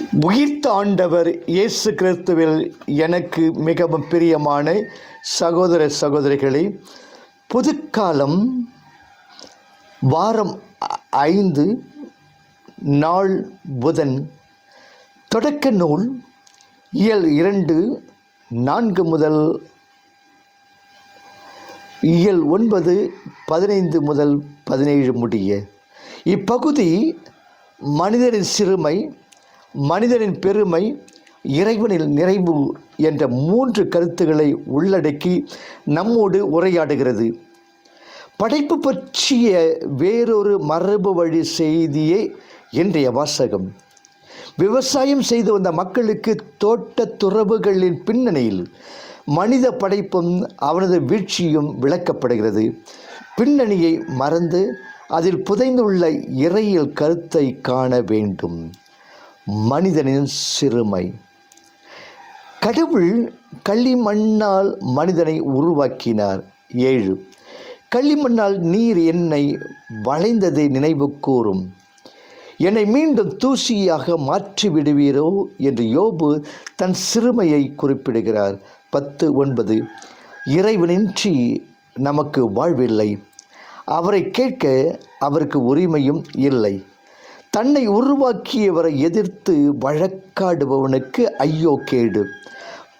உயிர்த்தாண்டவர் இயேசு கிறிஸ்துவில் எனக்கு மிகவும் பிரியமான சகோதர சகோதரிகளே புதுக்காலம் வாரம் ஐந்து நாள் புதன் தொடக்க நூல் இயல் இரண்டு நான்கு முதல் இயல் ஒன்பது பதினைந்து முதல் பதினேழு முடிய. இப்பகுதி மனிதரின் சிறுமை மனிதனின் பெருமை இறைவனில் நிறைவு என்ற மூன்று கருத்துக்களை உள்ளடக்கி நம்மோடு உரையாடுகிறது. படைப்பு பற்றிய வேறொரு மரபு வழி செய்தியே இன்றைய வாசகம். விவசாயம் செய்து வந்த மக்களுக்கு தோட்ட துறவுகளின் பின்னணியில் மனித படைப்பும் அவனது வீழ்ச்சியும் விளக்கப்படுகிறது. பின்னணியை மறந்து அதில் புதைந்துள்ள இறையில் கருத்தை காண வேண்டும். மனிதனின் சிறுமை. கடவுள் களிமண்ணால் மனிதனை உருவாக்கினார். ஏழு களிமண்ணால் நீர் என்னை வளைந்ததை நினைவு கூறும். என்னை மீண்டும் தூசியாக மாற்றி விடுவீரோ என்று யோபு தன் சிறுமையை குறிப்பிடுகிறார். பத்து ஒன்பது இறைவனின்றி நமக்கு வாழ்வில்லை. அவரை கேட்க அவருக்கு உரிமையும் இல்லை. தன்னை உருவாக்கியவரை எதிர்த்து வழக்காடுபவனுக்கு ஐயோ கேடு.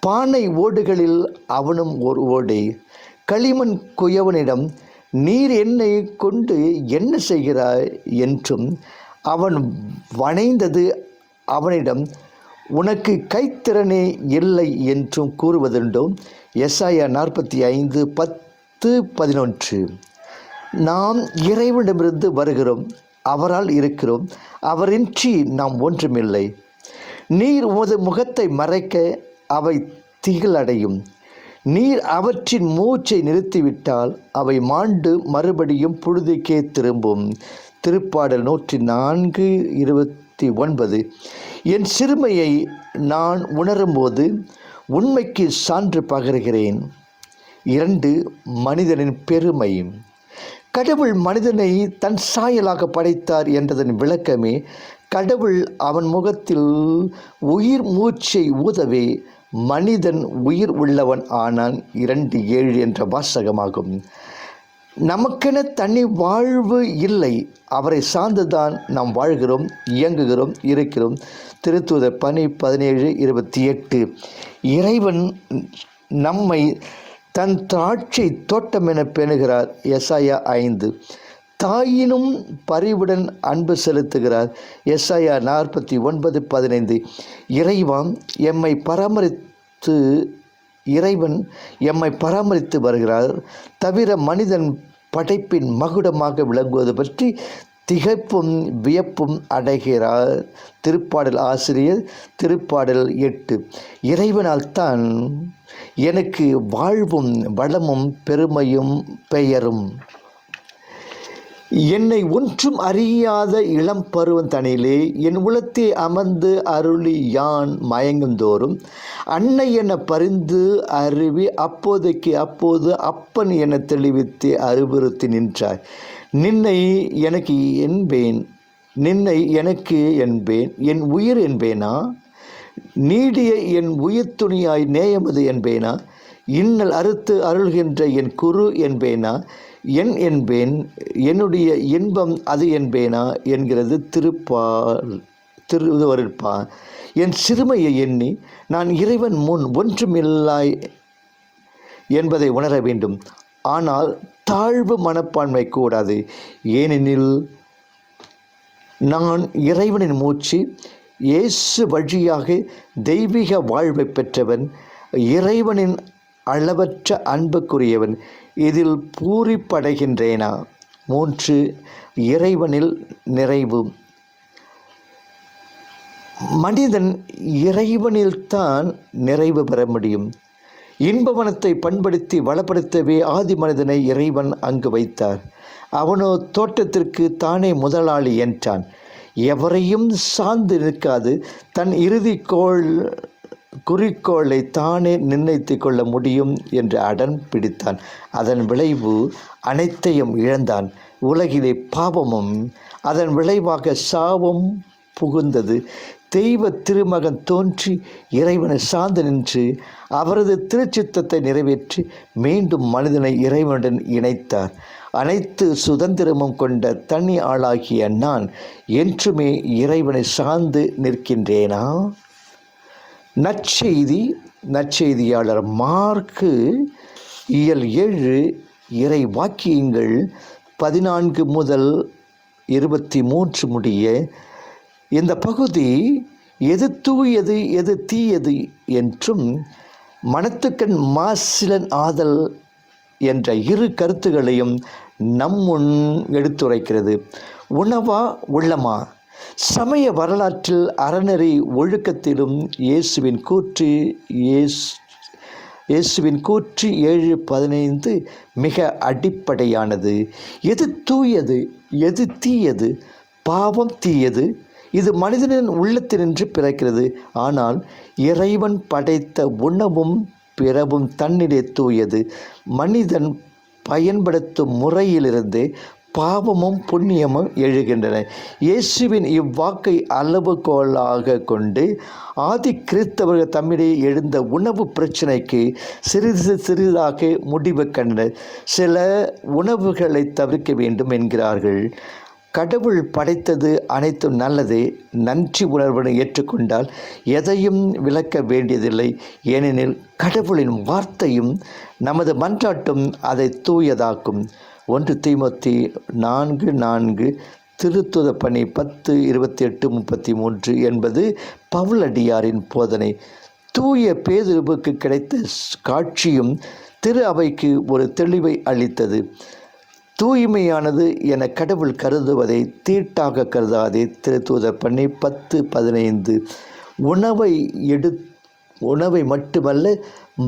பானை ஓடுகளில் அவனும் ஒரு ஓடே. களிமண் குயவனிடம் நீர் என்னை கொண்டு என்ன செய்கிறாய்? என்றும் அவன் வணைந்தது அவனிடம் உனக்கு கைத்திறனே இல்லை என்றும் கூறுவதுண்டோ? எஸ்ஐயா நாற்பத்தி ஐந்து பத்து பதினொன்று. நாம் இறைவனிடமிருந்து வருகிறோம். அவரால் இருக்கிறோம். அவரின்றி நாம் ஒன்றுமில்லை. நீர் உமது முகத்தை மறைக்க அவை திகிலடையும். நீர் அவற்றின் மூச்சை நிறுத்திவிட்டால் அவை மாண்டு மறுபடியும் புழுதிக்கே திரும்பும். திருப்பாடல் நூற்றி நான்கு இருபத்தி ஒன்பது. என் சிறுமையை நான் உணரும்போது உண்மைக்கு சான்று பகர்கிறேன். இரண்டு மனிதனின் பெருமை. கடவுள் மனிதனை தன் சாயலாக படைத்தார் என்றதன் விளக்கமே கடவுள் அவன் முகத்தில் உயிர் மூச்சை ஊதவே மனிதன் உயிர் உள்ளவன் ஆனான் இரண்டு ஏழு என்ற வாசகமாகும். நமக்கென தனி வாழ்வு இல்லை. அவரை சார்ந்துதான் நாம் வாழ்கிறோம் இயங்குகிறோம் இருக்கிறோம். திருத்துவத பணி பதினேழு இருபத்தி எட்டு. இறைவன் நம்மை தன் தாட்சி தோட்டம் என பேணுகிறார் எஸ்ஐயா ஐந்து. தாயினும் பரிவுடன் அன்பு செலுத்துகிறார் எஸ்ஐயா நாற்பத்தி ஒன்பது பதினைந்து. இறைவான் எம்மை பராமரித்து இறைவன் எம்மை பராமரித்து வருகிறார். தவிர மனிதன் படைப்பின் மகுடமாக விளங்குவது பற்றி திகைப்பும் வியப்பும் அடைகிறார். திருப்பாடல் ஆசிரியர் திருப்பாடல் எட்டு. இறைவனால் தான் எனக்கு வாழ்வும் வளமும் பெருமையும் பெயரும். என்னை ஒன்றும் அறியாத இளம் பருவந்தனிலே என் உளத்தே அமர்ந்து அருளி யான் மயங்குந்தோறும் அன்னை என பரிந்து அருவி அப்போதைக்கு அப்போது அப்பன் என தெளிவித்து அறிவுறுத்தி நின்றாய். நின்னை எனக்கு என்பேன் நின்னை எனக்கு என்பேன் என் உயிர் என்பேனா? நீடிய என் உயிர் துணியாய் நேயமது என்பேனா? இன்னல் அறுத்து அருள்கின்ற என் குரு என்பேனா? என் என்பேன் என்னுடைய இன்பம் அது என்பேனா? என்கிறது திருப்பால் திருவருப்பா என் சிறுமையை எண்ணி நான் இறைவன் முன் ஒன்றுமில்லாய் என்பதை உணர வேண்டும். ஆனால் தாழ்வு மனப்பான்மை கூடாது. ஏனெனில் நான் இறைவனின் மூச்சு இயேசு வழியாக தெய்வீக வாழ்வை பெற்றவன் இறைவனின் அளவற்ற அன்புக்குரியவன் இதில் பூரிப்படைகின்றேனா? மூன்று இறைவனில் நிறைவு. மனிதன் இறைவனில்தான் நிறைவு பெற முடியும். இன்பவனத்தை பண்படுத்தி வளப்படுத்தவே ஆதி மனிதனை இறைவன் அங்கு வைத்தார். அவனோ தோட்டத்திற்கு தானே முதலாளி என்றான். எவரையும் சார்ந்து நிற்காது. தன் இறுதிக்கோள் குறிக்கோளை தானே நிர்ணயித்து கொள்ள முடியும் என்று அடன் பிடித்தான். அதன் விளைவு அனைத்தையும் இழந்தான். உலகிலே பாவமும் அதன் விளைவாக சாவும் புகுந்தது. தெய்வ திருமகன் தோன்றி இறைவனை சார்ந்து நின்று அவரது திருச்சித்தத்தை நிறைவேற்றி மீண்டும் மனிதனை இறைவனுடன் இணைத்தார். அனைத்து சுதந்திரமும் கொண்ட தனி ஆளாகிய நான் என்றுமே இறைவனை சார்ந்து நிற்கின்றேனா? நற்செய்தி நற்செய்தியாளர் மார்க்கு இயல் ஏழு இறை வாக்கியங்கள் பதினான்கு முதல் இருபத்தி மூன்று முடிய இந்த பகுதி எது தூயது எது தீயது என்றும் மனத்துக்கண் மாசிலன் ஆதல் என்ற இரு கருத்துகளையும் நம் முன் எடுத்துரைக்கிறது. உணவா உள்ளமா? சமய வரலாற்றில் அறநெறி ஒழுக்கத்திலும் இயேசுவின் கூற்று இயேசு இயேசுவின் கூற்று ஏழு பதினைந்து மிக அடிப்படையானது. எது தூயது எது தீயது? பாவம் தீயது இது மனிதனின் உள்ளத்தினின்று பிறக்கிறது. ஆனால் இறைவன் படைத்த உணவும் பிறவும் தன்னிலே தூயது. மனிதன் பயன்படுத்தும் முறையிலிருந்து பாவமும் புண்ணியமும் எழுகின்றன. இயேசுவின் இவ்வாக்கை அளவுகோலாக கொண்டு ஆதி கிறிஸ்தவர்கள் தம்மிடையே எழுந்த உணவு பிரச்சனைக்கு சிறிது சிறிதாக முடிவு கண்டனர். சில உணவுகளை தவிர்க்க வேண்டும் என்கிறார்கள். கடவுள் படைத்தது அனைத்தும் நல்லதே. நன்றி உணர்வுடன் ஏற்றுக்கொண்டால் எதையும் விளக்க வேண்டியதில்லை. ஏனெனில் கடவுளின் வார்த்தையும் நமது மன்றாட்டும் அதை தூயதாக்கும். ஒன்று தீமோத்தி நான்கு நான்கு திருத்துத பணி பத்து இருபத்தி எட்டு முப்பத்தி மூன்று என்பது பவுலடியாரின் போதனை. தூய பேதுருவுக்கு கிடைத்த காட்சியும் திரு அவைக்கு ஒரு தெளிவை அளித்தது. தூய்மையானது என கடவுள் கருதுவதை தீட்டாக கருதாதே. திருத்தூதர் பண்ணி பத்து பதினைந்து. உணவை எடு உணவை மட்டுமல்ல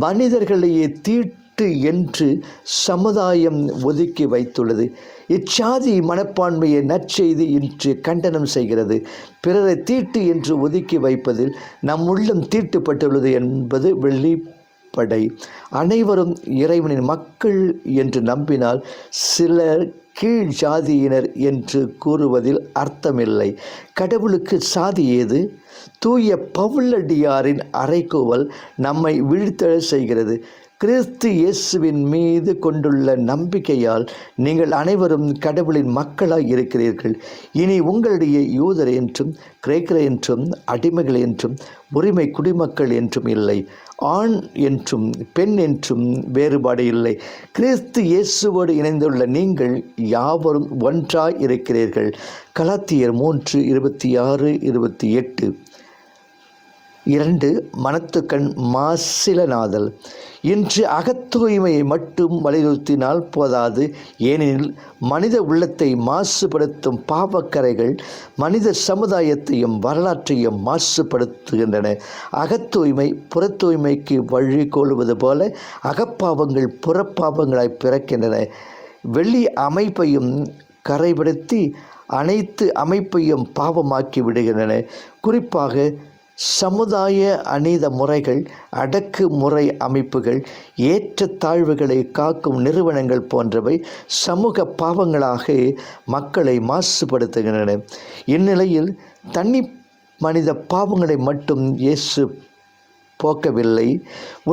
மனிதர்களையே தீட்டு என்று சமுதாயம் ஒதுக்கி வைத்துள்ளது. இச்சாதி மனப்பான்மையை நற்செய்தி இன்று கண்டனம் செய்கிறது. பிறரை தீட்டு என்று ஒதுக்கி வைப்பதில் நம் உள்ளம் தீட்டுப்பட்டுள்ளது என்பது படை அனைவரும் இறைவனின் மக்கள் என்று நம்பினால் சிலர் கீழ் ஜாதியினர் என்று கூறுவதில் அர்த்தமில்லை. கடவுளுக்கு சாதி ஏது? தூய பவுலடியாரின் அறைகூவல் நம்மை வீழ்த்தெழ செய்கிறது. கிறிஸ்து இயேசுவின் மீது கொண்டுள்ள நம்பிக்கையால் நீங்கள் அனைவரும் கடவுளின் மக்களாக இருக்கிறீர்கள். இனி உங்களுடைய யூதர் என்றும் கிரேக்கர் என்றும் அடிமைகள் என்றும் உரிமை குடிமக்கள் என்றும் இல்லை. ஆண் என்றும் பெண் என்றும் வேறுபாடு இல்லை. கிறிஸ்து இயேசுவோடு இணைந்துள்ள நீங்கள் யாவரும் ஒன்றாய் இருக்கிறீர்கள். கலாத்தியர் மூன்று இருபத்தி ஆறு இருபத்தி எட்டு. இரண்டு மனத்துக்கண் மாசில நாதல். இன்று அகத்தூய்மையை மட்டும் வலியுறுத்தினால் போதாது. ஏனெனில் மனித உள்ளத்தை மாசுபடுத்தும் பாவக்கரைகள் மனித சமுதாயத்தையும் வரலாற்றையும் மாசுபடுத்துகின்றன. அகத்தூய்மை புறத்தூய்மைக்கு வழிகோலுவது போல அகப்பாவங்கள் புறப்பாவங்களாய் பிறக்கின்றன. வெள்ளி அமைப்பையும் கரைபடுத்தி அனைத்து அமைப்பையும் பாவமாக்கி விடுகின்றன. குறிப்பாக சமுதாய அநீத முறைகள் அடக்கு முறை அமைப்புகள் ஏற்றத்தாழ்வுகளை காக்கும் நிறுவனங்கள் போன்றவை சமூக பாவங்களாக மக்களை மாசுபடுத்துகின்றன. இந்நிலையில் தனி மனித பாவங்களை மட்டும் இயேசு போக்கவில்லை.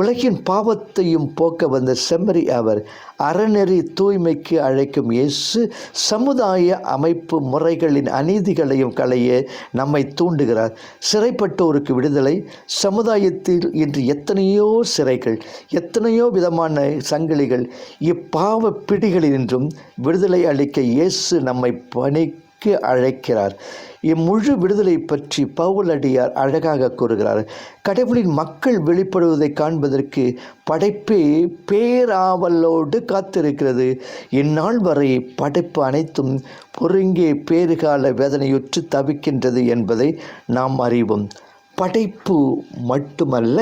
உலகின் பாவத்தையும் போக்க வந்த செம்மறி அவர் அறநெறி தூய்மைக்கு அழைக்கும் இயேசு சமுதாய அமைப்பு முறைகளின் அநீதிகளையும் களைய நம்மை தூண்டுகிறார். சிறைப்பட்டோருக்கு விடுதலை சமுதாயத்தில் இன்று எத்தனையோ சிறைகள் எத்தனையோ விதமான சங்கிலிகள் இப்பாவ பிடிகளினின்றும் விடுதலை அளிக்க இயேசு நம்மை பணி விடுதலைக்கு அழைக்கிறார். இம்முழு விடுதலை பற்றி பவுலடியார் அழகாக கூறுகிறார். கடவுளின் மக்கள் வெளிப்படுவதை காண்பதற்கு படைப்பே பேராவலோடு காத்திருக்கிறது. இந்நாள் வரை படைப்பு அனைத்தும் பொறுங்கே பேறுகால வேதனையுற்று தவிக்கின்றது என்பதை நாம் அறிவோம். படைப்பு மட்டுமல்ல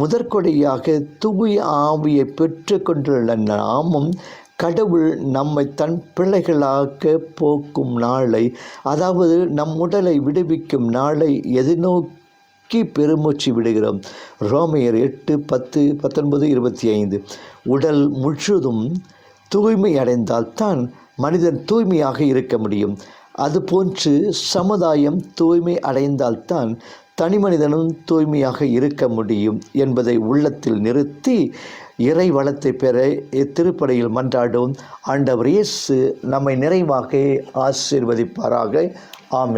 முதற்கொடையாக தூய ஆவியை பெற்றுக்கொண்டுள்ள நாமும் கடவுள் நம்மை தன் பிள்ளைகளாக போக்கும் நாளை அதாவது நம் உடலை விடுவிக்கும் நாளை எதிர்நோக்கி பெருமூச்சு விடுகிறோம். ரோமையர் எட்டு பத்து பத்தொன்பது இருபத்தி ஐந்து உடல் முழுதும் தூய்மை அடைந்தால்தான் மனிதன் தூய்மையாக இருக்க முடியும். அதுபோன்று சமுதாயம் தூய்மை அடைந்தால்தான் தனி மனிதனும் தூய்மையாக இருக்க முடியும் என்பதை உள்ளத்தில் நிறுத்தி இறை வளத்தை பெற இத்திருப்படையில் மன்றாடும் ஆண்டவர் இயேசு நம்மை நிறைவாக ஆசீர்வதிப்பாராக. ஆம்